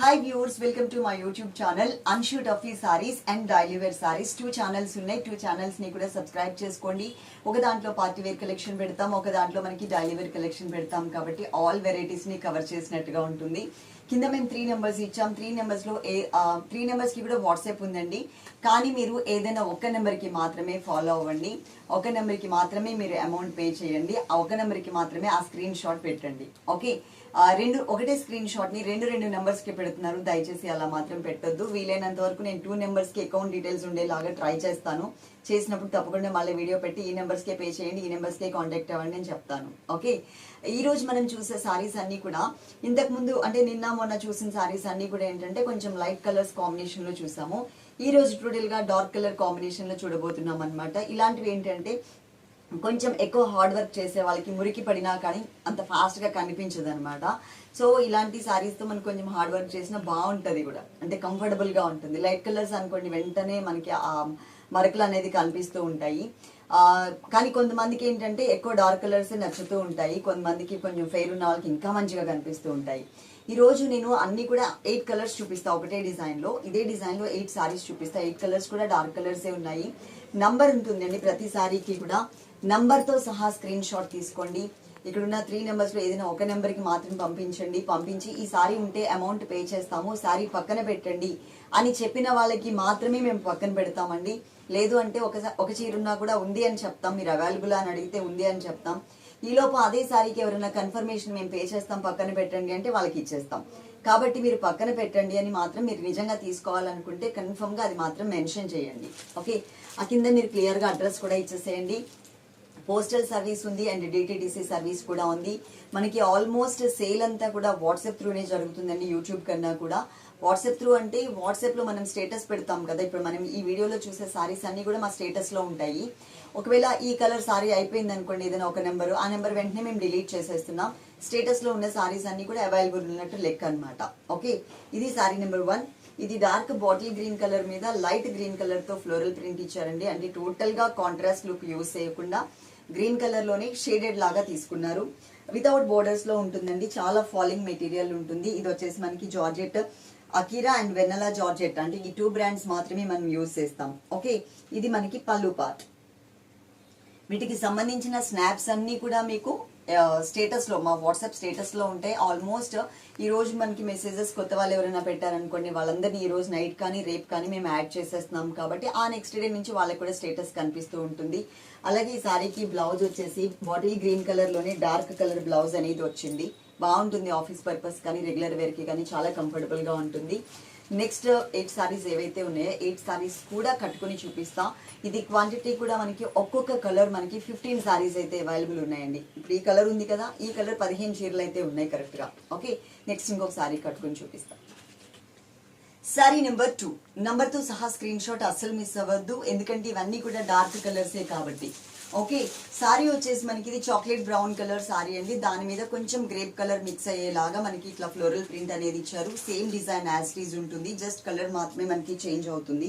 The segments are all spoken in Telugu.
Hi viewers welcome to my YouTube channel Anshu Taffy saris and daily wear saris two channels ఉన్నాయి. టూ ఛానల్స్ని కూడా సబ్స్క్రైబ్ చేసుకోండి. ఒక దాంట్లో పార్టీ వేర్ కలెక్షన్ పెడతాం ఒక దాంట్లో మనకి డైలీ వేర్ కలెక్షన్ పెడతాం కాబట్టి ఆల్ వెరైటీస్ని కవర్ చేసినట్టుగా ఉంటుంది. కింద మేము త్రీ నెంబర్స్ ఇచ్చాం. త్రీ నెంబర్స్లో ఏ త్రీ నెంబర్స్కి కూడా వాట్సాప్ ఉందండి. కానీ మీరు ఏదైనా ఒక నెంబర్కి మాత్రమే ఫాలో అవ్వండి. ఒక నెంబర్కి మాత్రమే మీరు అమౌంట్ పే చేయండి. ఆ ఒక నెంబర్కి మాత్రమే ఆ స్క్రీన్ షాట్ పెట్టండి. ఓకే? రెండు ఒకటే స్క్రీన్ షాట్ని రెండు రెండు నెంబర్స్కి పెడుతున్నారు. దయచేసి అలా మాత్రం పెట్టొద్దు. వీలైనంత వరకు నేను టూ నెంబర్స్కి అకౌంట్ డీటెయిల్స్ ఉండేలాగా ట్రై చేస్తాను. చేసినప్పుడు తప్పకుండా మళ్ళీ వీడియో పెట్టి ఈ నెంబర్స్కే పే చేయండి. ఈ నెంబర్స్కే కాంటాక్ట్ అవ్వండి అని చెప్తాను. ఓకే? ఈరోజు మనం చూసే శారీస్ అన్నీ కూడా ఇంతకు ముందు అంటే నిన్న మొన్న చూసిన శారీస్ అన్నీ కూడా ఏంటంటే కొంచెం లైట్ కలర్స్ కాంబినేషన్లో చూసాము. ఈ రోజు టోటల్ డార్క్ కలర్ కాంబినేషన్లో చూడబోతున్నాం అనమాట ఇలాంటివి ఏంటంటే కొంచెం ఎక్కువ హార్డ్ వర్క్ చేసే వాళ్ళకి మురికి పడినా కానీ అంత ఫాస్ట్గా కనిపించదు అనమాట సో ఇలాంటి శారీస్తో మనం కొంచెం హార్డ్ వర్క్ చేసినా బాగుంటుంది కూడా. అంటే కంఫర్టబుల్గా ఉంటుంది. లైట్ కలర్స్ అనుకోండి వెంటనే మనకి ఆ మరకలు అనేది కనిపిస్తూ ఉంటాయి. కానీ కొంతమందికి ఏంటంటే ఎక్కువ డార్క్ కలర్స్ నచ్చుతూ ఉంటాయి. కొంతమందికి కొంచెం ఫెయిర్ ఉన్న వాళ్ళకి ఇంకా మంచిగా కనిపిస్తూ ఉంటాయి. ఈరోజు నేను అన్ని కూడా ఎయిట్ కలర్స్ చూపిస్తా. ఒకటే డిజైన్లో ఇదే డిజైన్లో ఎయిట్ సారీస్ చూపిస్తా. ఎయిట్ కలర్స్ కూడా డార్క్ కలర్సే ఉన్నాయి. నంబర్ ఉంటుందండి ప్రతి సారీకి కూడా. నంబర్తో సహా స్క్రీన్ షాట్ తీసుకోండి. ఇక్కడున్న త్రీ నెంబర్స్లో ఏదైనా ఒక నెంబర్కి మాత్రం పంపించండి. పంపించి ఈ సారీ ఉంటే అమౌంట్ పే చేస్తాము. సారీ పక్కన పెట్టండి. అని చెప్పిన వాళ్ళకి మాత్రమే మేము పక్కన పెడతామండి. లేదు అంటే ఒక ఒక చీర ఉన్నా కూడా ఉంది అని చెప్తాం. మీరు అవైలబుల్ అని అడిగితే ఉంది అని చెప్తాం. ఈలోపు అదే సారీకి ఎవరైనా కన్ఫర్మేషన్ మేము పే చేస్తాం పక్కన పెట్టండి అంటే వాళ్ళకి ఇచ్చేస్తాం. కాబట్టి మీరు పక్కన పెట్టండి అని మాత్రం మీరు నిజంగా తీసుకోవాలనుకుంటే కన్ఫర్మ్గా అది మాత్రం మెన్షన్ చేయండి. ఓకే ఆ కింద మీరు క్లియర్గా అడ్రస్ కూడా ఇచ్చేసేయండి. పోస్టల్ సర్వీస్ ఉంది అండ్ డిటిడిసి సర్వీస్ కూడా ఉంది. మనకి ఆల్మోస్ట్ సేల్ అంతా కూడా వాట్సాప్ త్రూనే జరుగుతుందండి యూట్యూబ్ కన్నా కూడా. వాట్సాప్ త్రూ అంటే వాట్సాప్లో మనం స్టేటస్ పెడతాం కదా. ఇప్పుడు మనం ఈ వీడియోలో చూసే సారీస్ అన్ని కూడా మా స్టేటస్లో ఉంటాయి. ఒకవేళ ఈ కలర్ సారీ అయిపోయింది అనుకోండి ఏదైనా ఒక నెంబర్ ఆ నెంబర్ వెంటనే మేము డిలీట్ చేసేస్తున్నాం. స్టేటస్లో ఉన్న సారీస్ అన్ని కూడా అవైలబుల్ ఉన్నట్టు లెక్క అన్నమాట. ఓకే ఇది సారీ నెంబర్ వన్ ఇది డార్క్ బాటిల్ గ్రీన్ కలర్ మీద లైట్ గ్రీన్ కలర్తో ఫ్లోరల్ ప్రింట్ ఇచ్చారండి. అంటే టోటల్గా కాంట్రాస్ట్ లుక్ యూస్ చేయకుండా గ్రీన్ కలర్లోనే షేడెడ్ లాగా తీసుకున్నారు. వితౌట్ బోర్డర్స్లో ఉంటుందండి. చాలా ఫాలింగ్ మెటీరియల్ ఉంటుంది. ఇది వచ్చేసి మనకి georgette Akira and Vennela georgette. అంటే ఈ టూ బ్రాండ్స్ మాత్రమే మనం యూజ్ చేస్తాం. ఓకే ఇది మనకి పళ్ళు పార్ట్ వీటికి సంబంధించిన స్నాప్స్ అన్నీ కూడా మీకు స్టేటస్లో మా వాట్సాప్ స్టేటస్లో ఉంటాయి. ఆల్మోస్ట్ ఈ రోజు మనకి మెసేజెస్ కొత్త వాళ్ళు ఎవరైనా పెట్టారనుకోండి వాళ్ళందరినీ ఈ రోజు నైట్ కానీ రేపు కానీ మేము యాడ్ చేసేస్తున్నాం కాబట్టి ఆ నెక్స్ట్ డే నుంచి వాళ్ళకి కూడా స్టేటస్ కనిపిస్తూ ఉంటుంది. అలాగే ఈ సారీకి బ్లౌజ్ వచ్చేసి బాటిల్ గ్రీన్ కలర్లోనే డార్క్ కలర్ బ్లౌజ్ అనేది వచ్చింది. బాగుంటుంది ఆఫీస్ పర్పస్ కానీ రెగ్యులర్ వేర్కి కానీ చాలా కంఫర్టబుల్గా ఉంటుంది. నెక్స్ట్ ఎయిట్ సారీస్ ఏవైతే ఉన్నాయో ఎయిట్ సారీస్ కూడా కట్టుకొని చూపిస్తా. ఇది క్వాంటిటీ కూడా మనకి ఒక్కొక్క కలర్ మనకి ఫిఫ్టీన్ సారీస్ అయితే అవైలబుల్ ఉన్నాయండి. ఇప్పుడు ఈ కలర్ ఉంది కదా ఈ కలర్ పదిహేను చీరలు అయితే ఉన్నాయి కరెక్ట్గా ఓకే నెక్స్ట్ ఇంకొక సారీ కట్టుకొని చూపిస్తాం. సారీ నెంబర్ టూ నంబర్తో సహా స్క్రీన్ షాట్ అస్సలు మిస్ అవ్వద్దు. ఎందుకంటే ఇవన్నీ కూడా డార్క్ కలర్సే కాబట్టి. ఓకే సారీ వచ్చేసి మనకి ఇది చాక్లెట్ బ్రౌన్ కలర్ సారీ అండి. దాని మీద కొంచెం గ్రేప్ కలర్ మిక్స్ అయ్యేలాగా మనకి ఇట్లా ఫ్లోరల్ ప్రింట్ అనేది ఇచ్చారు. సేమ్ డిజైన్ యాజ్ టీజ్ ఉంటుంది జస్ట్ కలర్ మాత్రమే మనకి చేంజ్ అవుతుంది.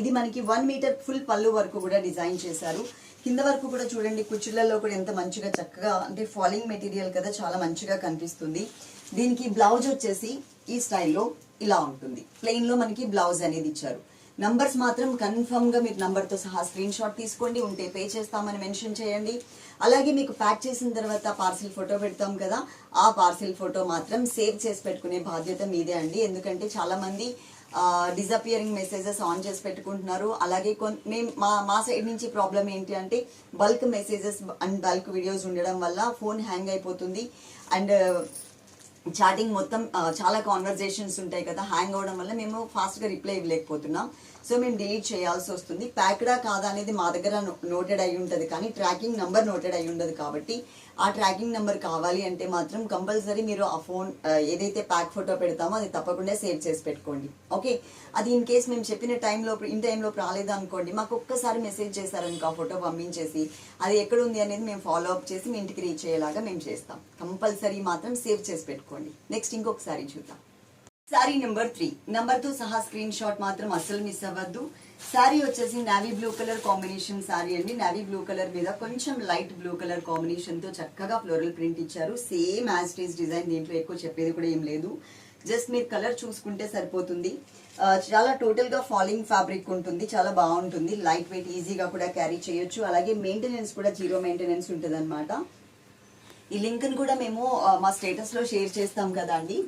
ఇది మనకి వన్ మీటర్ ఫుల్ పళ్ళు వరకు కూడా డిజైన్ చేశారు. కింద వరకు కూడా చూడండి కుచ్చులలో కూడా ఎంత మంచిగా చక్కగా అంటే ఫాలింగ్ మెటీరియల్ కదా చాలా మంచిగా కనిపిస్తుంది. దీనికి బ్లౌజ్ వచ్చేసి ఈ స్టైల్లో ఇలా ఉంటుంది. ప్లెయిన్లో మనకి బ్లౌజ్ అనేది ఇచ్చారు. నంబర్స్ మాత్రం కన్ఫర్మ్గా మీరు నంబర్తో సహా స్క్రీన్ షాట్ తీసుకోండి ఉంటే పే చేస్తామని మెన్షన్ చేయండి. అలాగే మీకు ప్యాక్ చేసిన తర్వాత పార్సిల్ ఫోటో పెడతాం కదా ఆ పార్సిల్ ఫోటో మాత్రం సేవ్ చేసి పెట్టుకునే బాధ్యత మీదే అండి. ఎందుకంటే చాలామంది డిజపియరింగ్ మెసేజెస్ ఆన్ చేసి పెట్టుకుంటున్నారు. అలాగే కొన్- మేము మా మా సైడ్ నుంచి ప్రాబ్లం ఏంటి అంటే bulk messages and bulk videos ఉండడం వల్ల ఫోన్ హ్యాంగ్ అయిపోతుంది. అండ్ చాటింగ్ మొత్తం చాలా కాన్వర్జేషన్స్ ఉంటాయి కదా హ్యాంగ్ అవడం వల్ల మేము ఫాస్ట్గా రిప్లై ఇవ్వలేకపోతున్నాం. సో మేము డిలీట్ చేయాల్సి వస్తుంది. ప్యాక్డా కాదా అనేది మా దగ్గర నోటెడ్ అయి ఉంటుంది. కానీ ట్రాకింగ్ నెంబర్ నోటెడ్ అయి ఉండదు కాబట్టి ఆ ట్రాకింగ్ నెంబర్ కావాలి అంటే మాత్రం కంపల్సరీ మీరు ఆ ఫోన్ ఏదైతే ప్యాక్ ఫోటో పెడతామో అది తప్పకుండా సేవ్ చేసి పెట్టుకోండి. ఓకే అది ఇన్ కేస్ మేము చెప్పిన టైంలో ఇన్ టైంలో రాలేదు అనుకోండి మాకు ఒక్కసారి మెసేజ్ చేశారనుకో ఆ ఫోటో పంపించేసి అది ఎక్కడ ఉంది అనేది మేము ఫాలో అప్ చేసి మీ ఇంటికి రీచ్ అయ్యేలాగా మేము చేస్తాం. కంపల్సరీ మాత్రం సేవ్ చేసి పెట్టుకోండి. నెక్స్ట్ ఇంకొకసారి చూద్దాం. సారీ నెంబర్ త్రీ నెంబర్తో సహా స్క్రీన్ షాట్ మాత్రం అస్సలు మిస్ అవ్వద్దు. సారీ వచ్చేసి navy blue colour combination sari అండి. నావీ బ్లూ కలర్ మీద కొంచెం లైట్ బ్లూ కలర్ కాంబినేషన్తో చక్కగా ఫ్లోరల్ ప్రింట్ ఇచ్చారు. సేమ్ యాజ్ టీస్ డిజైన్ దీంట్లో ఎక్కువ చెప్పేది కూడా ఏం లేదు. జస్ట్ మీరు కలర్ చూసుకుంటే సరిపోతుంది. చాలా టోటల్గా ఫాలింగ్ ఫ్యాబ్రిక్ ఉంటుంది. చాలా బాగుంటుంది. లైట్ వెయిట్ ఈజీగా కూడా క్యారీ చేయొచ్చు. అలాగే మెయింటెనెన్స్ కూడా జీరో మెయింటెనెన్స్ ఉంటుంది ఈ లింక్ కూడా మేము మా స్టేటస్లో షేర్ చేస్తాం కదా అండి.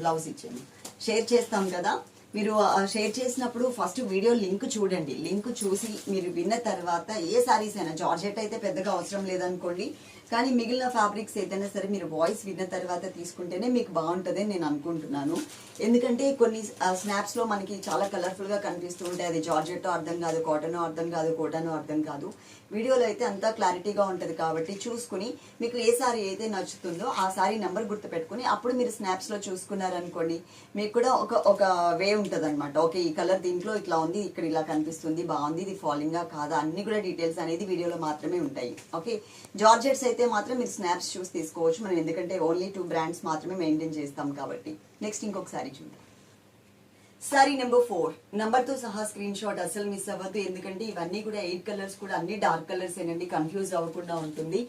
బ్లౌజ్ ఇచ్చాము షేర్ చేస్తాం కదా. మీరు షేర్ చేసినప్పుడు ఫస్ట్ వీడియో లింక్ చూడండి. లింక్ చూసి మీరు విన్న తర్వాత ఏ సారీస్ అయినా జార్జెట్ అయితే పెద్దగా అవసరం లేదనుకోండి కానీ మిగిలిన ఫ్యాబ్రిక్స్ ఏదైనా సరే మీరు వాయిస్ విన్న తర్వాత తీసుకుంటేనే మీకు బాగుంటుందని నేను అనుకుంటున్నాను. ఎందుకంటే కొన్ని స్నాప్స్లో మనకి చాలా కలర్ఫుల్గా కనిపిస్తూ ఉంటాయి. అది జార్జెట్ అర్థం కాదు కాటన్ అర్థం కాదు కోటనో అర్థం కాదు. వీడియోలో అయితే అంతా క్లారిటీగా ఉంటుంది కాబట్టి చూసుకుని మీకు ఏ సారీ అయితే నచ్చుతుందో ఆ సారీ నెంబర్ గుర్తుపెట్టుకుని అప్పుడు మీరు స్నాప్స్లో చూసుకున్నారనుకోండి మీకు కూడా ఒక ఒక వే ఉంటుంది అనమాట ఓకే ఈ కలర్ దీంట్లో ఇట్లా ఉంది ఇక్కడ ఇలా కనిపిస్తుంది బాగుంది ఇది ఫాలింగా గా కాదా అన్ని కూడా డీటెయిల్స్ అనేది వీడియోలో మాత్రమే ఉంటాయి. ఓకే జార్జెట్స్ అయితే మాత్రం మీరు స్నాప్స్ చూసి తీసుకోవచ్చు. మనం ఎందుకంటే ఓన్లీ టూ బ్రాండ్స్ మాత్రమే మెయింటైన్ చేస్తాం కాబట్టి. నెక్స్ట్ ఇంకొకసారి చూద్దాం. సారీ నెంబర్ ఫోర్ నెంబర్తో సహా స్క్రీన్ షాట్ అసలు మిస్ అవ్వద్దు. ఎందుకంటే ఇవన్నీ కూడా ఎయిట్ కలర్స్ కూడా అన్ని డార్క్ కలర్స్ ఏనండి. కన్ఫ్యూజ్ అవ్వకుండా ఉంటుంది.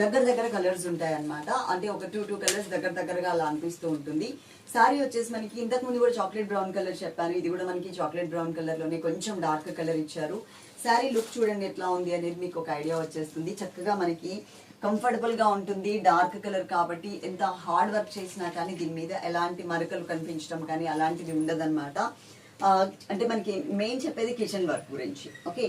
దగ్గర దగ్గర కలర్స్ ఉంటాయి అన్నమాట అంటే ఒక టూ టూ కలర్స్ దగ్గర దగ్గరగా అలా అనిపిస్తూ ఉంటుంది. సారీ వచ్చేసి మనకి ఇంతకు ముందు కూడా చాక్లెట్ బ్రౌన్ కలర్ చెప్పాను ఇది కూడా మనకి చాక్లెట్ బ్రౌన్ కలర్లోనే కొంచెం డార్క్ కలర్ ఇచ్చారు. సారీ లుక్ చూడండి ఎట్లా ఉంది అనేది మీకు ఒక ఐడియా వచ్చేస్తుంది. చక్కగా మనకి కంఫర్టబుల్గా ఉంటుంది డార్క్ కలర్ కాబట్టి ఎంత హార్డ్ వర్క్ చేసినా కానీ దీని మీద ఎలాంటి మరకలు కనిపించడం కానీ అలాంటిది ఉండదన్నమాట. అంటే మనకి మెయిన్ చెప్పేది కిచెన్ వర్క్ గురించి ఓకే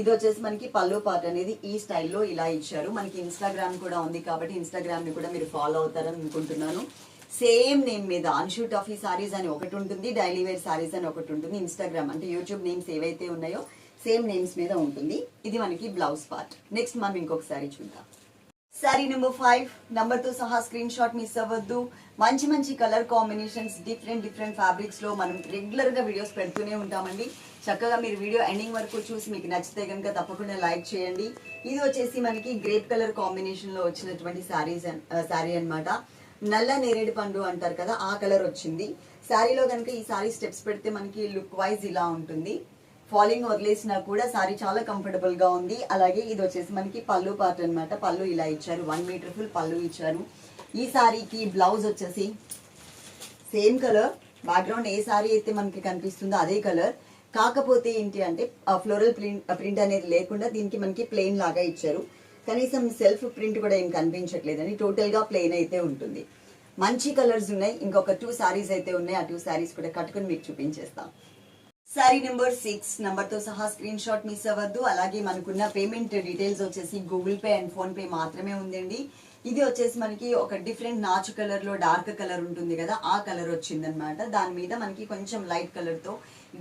ఇది వచ్చేసి మనకి పళ్ళు పార్ట్ అనేది ఈ స్టైల్లో ఇలా ఇచ్చారు. మనకి ఇన్స్టాగ్రామ్ కూడా ఉంది కాబట్టి ఇన్స్టాగ్రామ్ని కూడా మీరు ఫాలో అవుతారని అనుకుంటున్నాను. సేమ్ నేమ్ మీద అన్షూ టఫీ సారీస్ అని ఒకటి ఉంటుంది డైలీ వేర్ సారీస్ అని ఒకటి ఉంటుంది ఇన్స్టాగ్రామ్ అంటే యూట్యూబ్ నేమ్స్ ఏవైతే ఉన్నాయో సేమ్ నేమ్స్ మీద ఉంటుంది. ఇది మనకి బ్లౌజ్ పార్ట్ నెక్స్ట్ మనం ఇంకొకసారి చూద్దాం. శారీ నెంబర్ ఫైవ్ నెంబర్తో సహా స్క్రీన్ షాట్ మిస్ అవ్వద్దు. మంచి మంచి కలర్ కాంబినేషన్స్ డిఫరెంట్ డిఫరెంట్ ఫ్యాబ్రిక్స్లో మనం రెగ్యులర్గా వీడియోస్ పెడుతూనే ఉంటామండి. చక్కగా మీరు వీడియో ఎండింగ్ వరకు చూసి మీకు నచ్చితే కనుక తప్పకుండా లైక్ చేయండి. ఇది వచ్చేసి మనకి గ్రేప్ కలర్ కాంబినేషన్లో వచ్చినటువంటి శారీస్ శారీ అన్నమాట. నల్ల నేరేడు పండు అంటారు కదా ఆ కలర్ వచ్చింది. శారీలో కనుక ఈ శారీ స్టెప్స్ పెడితే మనకి లుక్ వైజ్ ఇలా ఉంటుంది. ఫాలింగ్ వదిలేసినా కూడా సారీ చాలా కంఫర్టబుల్గా ఉంది. అలాగే ఇది వచ్చేసి మనకి పళ్ళు పార్ట్ అనమాట పళ్ళు ఇలా ఇచ్చారు. వన్ మీటర్ ఫుల్ పళ్ళు ఇచ్చారు. ఈ సారీకి బ్లౌజ్ వచ్చేసి సేమ్ కలర్ బ్యాక్గ్రౌండ్ ఏ సారీ అయితే మనకి కనిపిస్తుందో అదే కలర్ కాకపోతే ఏంటి అంటే ఫ్లోరల్ ప్రింట్ ప్రింట్ అనేది లేకుండా దీనికి మనకి ప్లెయిన్ లాగా ఇచ్చారు. కనీసం సెల్ఫ్ ప్రింట్ కూడా ఏం కనిపించట్లేదని టోటల్గా ప్లెయిన్ అయితే ఉంటుంది. మంచి కలర్స్ ఉన్నాయి. ఇంకొక టూ సారీస్ అయితే ఉన్నాయి. ఆ టూ సారీస్ కూడా కట్టుకుని మీకు చూపించేస్తాం. సారీ నెంబర్ సిక్స్ నంబర్తో సహా స్క్రీన్ షాట్ మిస్ అవ్వద్దు. అలాగే మనకున్న పేమెంట్ డీటెయిల్స్ వచ్చేసి Google Pay and PhonePe మాత్రమే ఉందండి. ఇది వచ్చేసి మనకి ఒక డిఫరెంట్ నాచు కలర్లో డార్క్ కలర్ ఉంటుంది కదా ఆ కలర్ వచ్చిందనమాట దాని మీద మనకి కొంచెం లైట్ కలర్తో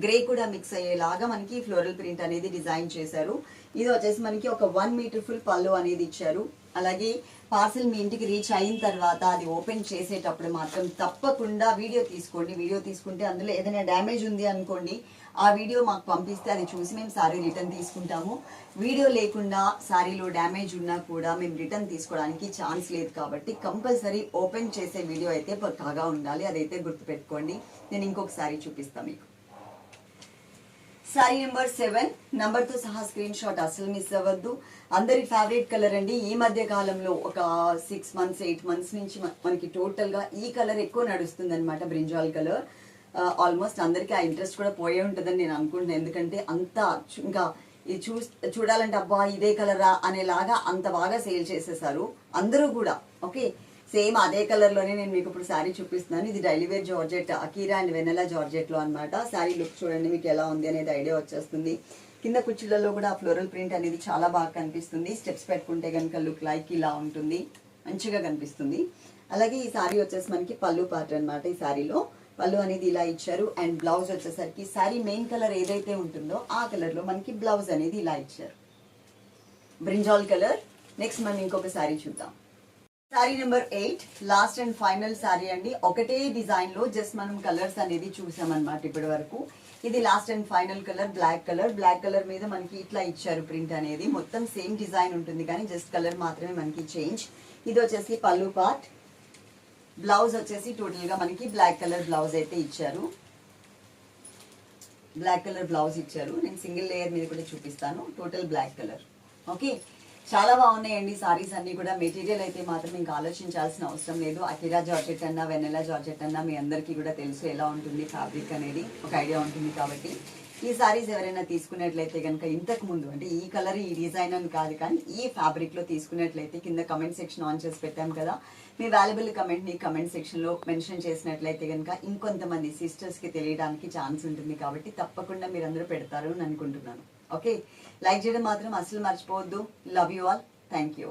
గ్రే కూడా మిక్స్ అయ్యేలాగా మనకి ఫ్లోరల్ ప్రింట్ అనేది డిజైన్ చేశారు. ఇది వచ్చేసి మనకి ఒక వన్ మీటర్ ఫుల్ పళ్ళు అనేది ఇచ్చారు. అలాగే పార్సిల్ మీ ఇంటికి రీచ్ అయిన తర్వాత అది ఓపెన్ చేసేటప్పుడు మాత్రం తప్పకుండా వీడియో తీసుకోండి. వీడియో తీసుకుంటే అందులో ఏదైనా డ్యామేజ్ ఉంది అనుకోండి ఆ వీడియో మాకు పంపిస్తే అది చూసి మేము సారీ రిటర్న్ తీసుకుంటాము. వీడియో లేకుండా సారీలో డ్యామేజ్ ఉన్నా కూడా మేము రిటర్న్ తీసుకోవడానికి ఛాన్స్ లేదు కాబట్టి కంపల్సరీ ఓపెన్ చేసే వీడియో అయితే పక్కాగా ఉండాలి. అదైతే గుర్తుపెట్టుకోండి. నేను ఇంకొకసారి చూపిస్తాను మీకు. Sari number seven. నంబర్తో సహా స్క్రీన్ షాట్ అసలు మిస్ అవ్వద్దు. అందరి ఫేవరెట్ కలర్ అండి. ఈ మధ్య కాలంలో ఒక సిక్స్ మంత్స్ ఎయిట్ మంత్స్ నుంచి మనకి టోటల్గా ఈ కలర్ ఎక్కువ నడుస్తుంది అనమాట బ్రింజాల్ కలర్ ఆల్మోస్ట్ అందరికి ఆ ఇంట్రెస్ట్ కూడా పోయే ఉంటుందని నేను అనుకుంటున్నాను. ఎందుకంటే అంత ఇంకా ఇది చూ చూడాలంటే అబ్బా ఇదే కలరా అనేలాగా అంత బాగా సేల్ చేసేసారు అందరూ కూడా. ఓకే సేమ్ అదే కలర్లోనే నేను మీకు ఇప్పుడు శారీ చూపిస్తున్నాను. ఇది daily wear georgette Akira and Vennela జార్జెట్లో అనమాట శారీ లుక్ చూడండి మీకు ఎలా ఉంది అనేది ఐడియా వచ్చేస్తుంది. కింద కుర్చీలలో కూడా ఫ్లోరల్ ప్రింట్ అనేది చాలా బాగా కనిపిస్తుంది. స్టెప్స్ పెట్టుకుంటే కనుక లుక్ లైక్ ఇలా ఉంటుంది. మంచిగా కనిపిస్తుంది. అలాగే ఈ శారీ వచ్చేసి మనకి పళ్ళు పార్ట్ అనమాట ఈ శారీలో. పళ్ళు అనేది ఇలా ఇచ్చారు. అండ్ బ్లౌజ్ వచ్చేసరికి శారీ మెయిన్ కలర్ ఏదైతే ఉంటుందో ఆ కలర్లో మనకి బ్లౌజ్ అనేది ఇలా ఇచ్చారు. Brinjal colour. నెక్స్ట్ మనం ఇంకొక శారీ చూద్దాం. Sari number eight last and final sari అండి. ఒకటే డిజైన్లో జస్ట్ మనం కలర్స్ అనేది చూసామన్నమాట ఇప్పటి వరకు. ఇది last and final colour black colour black colour మీద మనకి ఇట్లా ఇచ్చారు ప్రింట్ అనేది. మొత్తం సేమ్ డిజైన్ ఉంటుంది కానీ జస్ట్ కలర్ మాత్రమే మనకి చేంజ్ ఇది వచ్చేసి పళ్ళు పార్ట్ బ్లౌజ్ వచ్చేసి టోటల్గా మనకి బ్లాక్ కలర్ బ్లౌజ్ అయితే ఇచ్చారు. బ్లాక్ కలర్ బ్లౌజ్ ఇచ్చారు. నేను సింగిల్ లేయర్ మీద కూడా చూపిస్తాను. టోటల్ బ్లాక్ కలర్ ఓకే చాలా బాగున్నాయండి సారీస్ అన్ని కూడా. మెటీరియల్ అయితే మాత్రం ఇంకా ఆలోచించాల్సిన అవసరం లేదు. అకిరా జార్జెట్ అన్నా వెనెలా జార్జెట్ అన్నా మీ అందరికీ కూడా తెలుసు ఎలా ఉంటుంది ఫ్యాబ్రిక్ అనేది. ఒక ఐడియా ఉంటుంది కాబట్టి. ఈ సారీస్ ఎవరైనా తీసుకున్నట్లయితే కనుక ఇంతకు ముందు అంటే ఈ కలర్ ఈ డిజైన్ అని కాదు కానీ ఈ ఫ్యాబ్రిక్లో తీసుకున్నట్లయితే కింద కమెంట్ సెక్షన్ ఆన్ చేసి పెట్టాం కదా. మీ వాల్యుబుల్ కమెంట్ని కమెంట్ సెక్షన్లో మెన్షన్ చేసినట్లయితే కనుక ఇంకొంతమంది సిస్టర్స్కి తెలియడానికి ఛాన్స్ ఉంటుంది కాబట్టి తప్పకుండా మీరందరూ పెడతారు అని అనుకుంటున్నాను. ఓకే లైక్ చేయడం మాత్రం అసలు మర్చిపోవద్దు. Love you all thank you